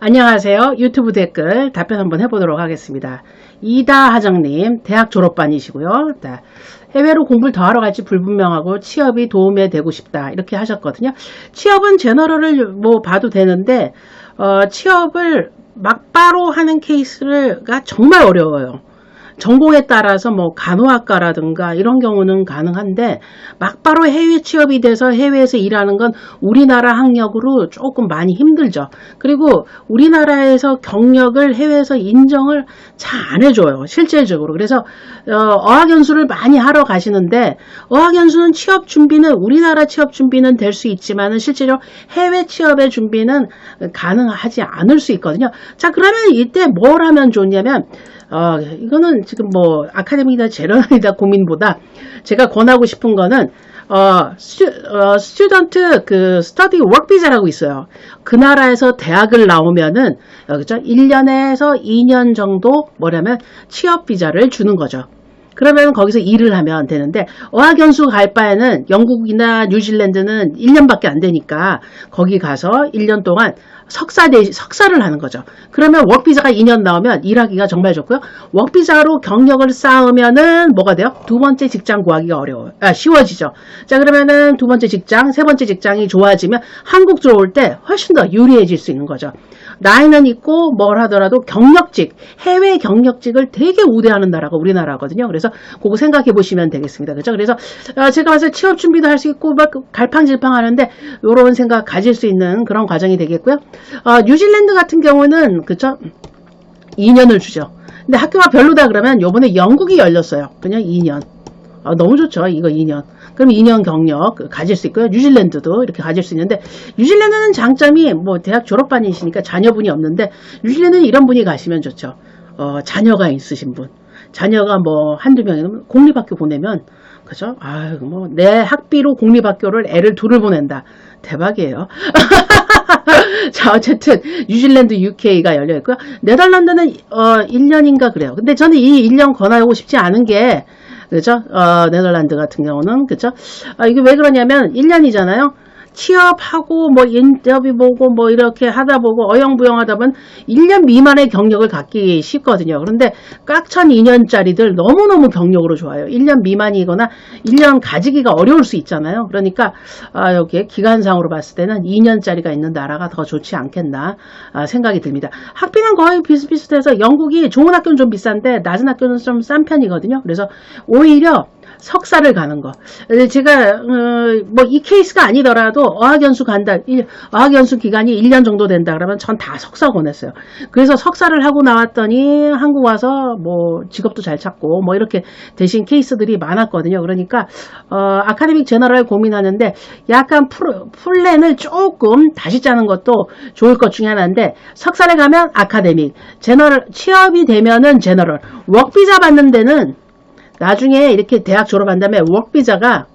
안녕하세요. 유튜브 댓글 답변 한번 해보도록 하겠습니다. 이다 하정님, 대학 졸업반이시고요. 자, 해외로 공부를 더 하러 갈지 불분명하고 취업이 도움이 되고 싶다. 이렇게 하셨거든요. 취업은 제너럴을 뭐 봐도 되는데, 어, 취업을 막바로 하는 케이스가 정말 어려워요. 전공에 따라서 뭐 간호학과라든가 이런 경우는 가능한데 막바로 해외 취업이 돼서 해외에서 일하는 건 우리나라 학력으로 조금 많이 힘들죠. 그리고 우리나라에서 경력을 해외에서 인정을 잘 안 해줘요. 실질적으로. 그래서 어, 학연수를 많이 하러 가시는데 어학연수는 취업 준비는 우리나라 취업 준비는 될 수 있지만은 실제로 해외 취업의 준비는 가능하지 않을 수 있거든요. 자 그러면 이때 뭘 하면 좋냐면 어, 이거는 지금 뭐 아카데미나 제너럴이다 고민보다 제가 권하고 싶은 거는 어, 스튜, 어, 스튜던트 그 스터디 워크 비자라고 있어요. 그 나라에서 대학을 나오면은 어, 그죠? 1년에서 2년 정도 뭐냐면 취업 비자를 주는 거죠. 그러면 거기서 일을 하면 되는데 어학연수 갈 바에는 영국이나 뉴질랜드는 1년밖에 안 되니까 거기 가서 1년 동안 석사 대 석사를 하는 거죠. 그러면 워크비자가 2년 나오면 일하기가 정말 좋고요. 워크비자로 경력을 쌓으면은 뭐가 돼요? 두 번째 직장 구하기가 어려워요. 아, 쉬워지죠. 자, 그러면은 두 번째 직장, 세 번째 직장이 좋아지면 한국 들어올 때 훨씬 더 유리해질 수 있는 거죠. 나이는 있고 뭘 하더라도 경력직, 해외 경력직을 되게 우대하는 나라가 우리나라거든요. 그래서 그거 생각해 보시면 되겠습니다. 그죠? 그래서 어, 제가 와서 취업 준비도 할 수 있고 막 갈팡질팡 하는데 이런 생각 가질 수 있는 그런 과정이 되겠고요. 어, 뉴질랜드 같은 경우는 그쵸? 2년을 주죠. 근데 학교가 별로다 그러면 요번에 영국이 열렸어요. 그냥 2년. 아, 너무 좋죠. 이거 2년. 그럼 2년 경력 가질 수 있고요. 뉴질랜드도 이렇게 가질 수 있는데 뉴질랜드는 장점이 뭐 대학 졸업반이시니까 자녀분이 없는데 뉴질랜드는 이런 분이 가시면 좋죠. 어, 자녀가 있으신 분. 자녀가 뭐 한두 명이면 공립학교 보내면 그죠? 아유 뭐내 학비로 공립학교를 애를 둘을 보낸다. 대박이에요. 자, 어쨌든 뉴질랜드 UK가 열려 있고요. 네덜란드는 어 1년인가 그래요. 근데 저는 이 1년 권하고 싶지 않은 게 그죠? 어, 네덜란드 같은 경우는 그죠? 아, 이게 왜 그러냐면 1년이잖아요. 취업하고 뭐 인터뷰 보고 뭐 이렇게 하다 보고 어영부영 하다 보면 1년 미만의 경력을 갖기 쉽거든요. 그런데 깍천 2년짜리들 너무너무 경력으로 좋아요. 1년 미만이거나 1년 가지기가 어려울 수 있잖아요. 그러니까 아, 여기 기간상으로 봤을 때는 2년짜리가 있는 나라가 더 좋지 않겠나 아, 생각이 듭니다. 학비는 거의 비슷비슷해서 영국이 좋은 학교는 좀 비싼데 낮은 학교는 좀 싼 편이거든요. 그래서 오히려 석사를 가는 거. 제가 어, 뭐이 케이스가 아니더라도 어학연수 간다. 일- 어학연수 기간이 1년 정도 된다 그러면 전 다 석사 권했어요. 그래서 석사를 하고 나왔더니 한국 와서 뭐 직업도 잘 찾고 뭐 이렇게 되신 케이스들이 많았거든요. 그러니까 어, 아카데믹 제너럴 고민하는데 약간 풀, 플랜을 조금 다시 짜는 것도 좋을 것 중에 하나인데 석사를 가면 아카데믹, 제너럴 취업이 되면은 제너럴, 워크비자 받는 데는 나중에 이렇게 대학 졸업한 다음에 워크비자가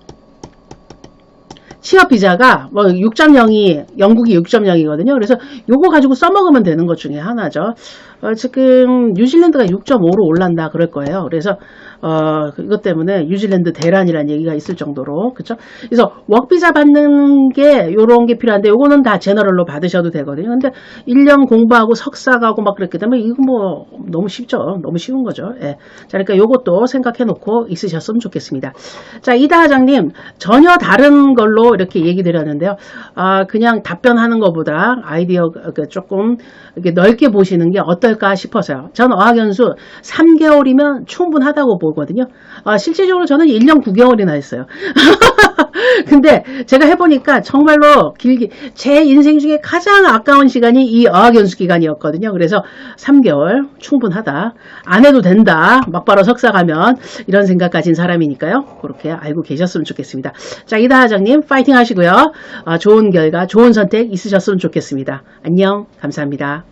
취업 비자가 뭐 6.0이 영국이 6.0이거든요. 그래서 요거 가지고 써먹으면 되는 것 중에 하나죠. 어, 지금 뉴질랜드가 6.5로 올란다 그럴 거예요. 그래서 어, 이것 때문에 뉴질랜드 대란이라는 얘기가 있을 정도로 그렇죠. 그래서 워크비자 받는 게 요런 게 필요한데 요거는 다 제너럴로 받으셔도 되거든요. 근데 1년 공부하고 석사 가고 막 그랬기 때문에 이거 뭐 너무 쉽죠. 너무 쉬운 거죠. 예. 자, 그러니까 요것도 생각해 놓고 있으셨으면 좋겠습니다. 자, 이다 화장님 전혀 다른 걸로 이렇게 얘기 드렸는데요. 아, 그냥 답변하는 것보다 아이디어 그 조금 이렇게 넓게 보시는 게 어떨까 싶어서요. 전 어학연수 3개월이면 충분하다고 보 거든요. 아, 실질적으로 저는 1년 9개월이나 했어요. 근데 제가 해보니까 정말로 길게 제 인생 중에 가장 아까운 시간이 이 어학연수 기간이었거든요. 그래서 3개월 충분하다. 안 해도 된다. 막바로 석사 가면 이런 생각 가진 사람이니까요. 그렇게 알고 계셨으면 좋겠습니다. 자, 이다 하장님 파이팅 하시고요. 아, 좋은 결과, 좋은 선택 있으셨으면 좋겠습니다. 안녕. 감사합니다.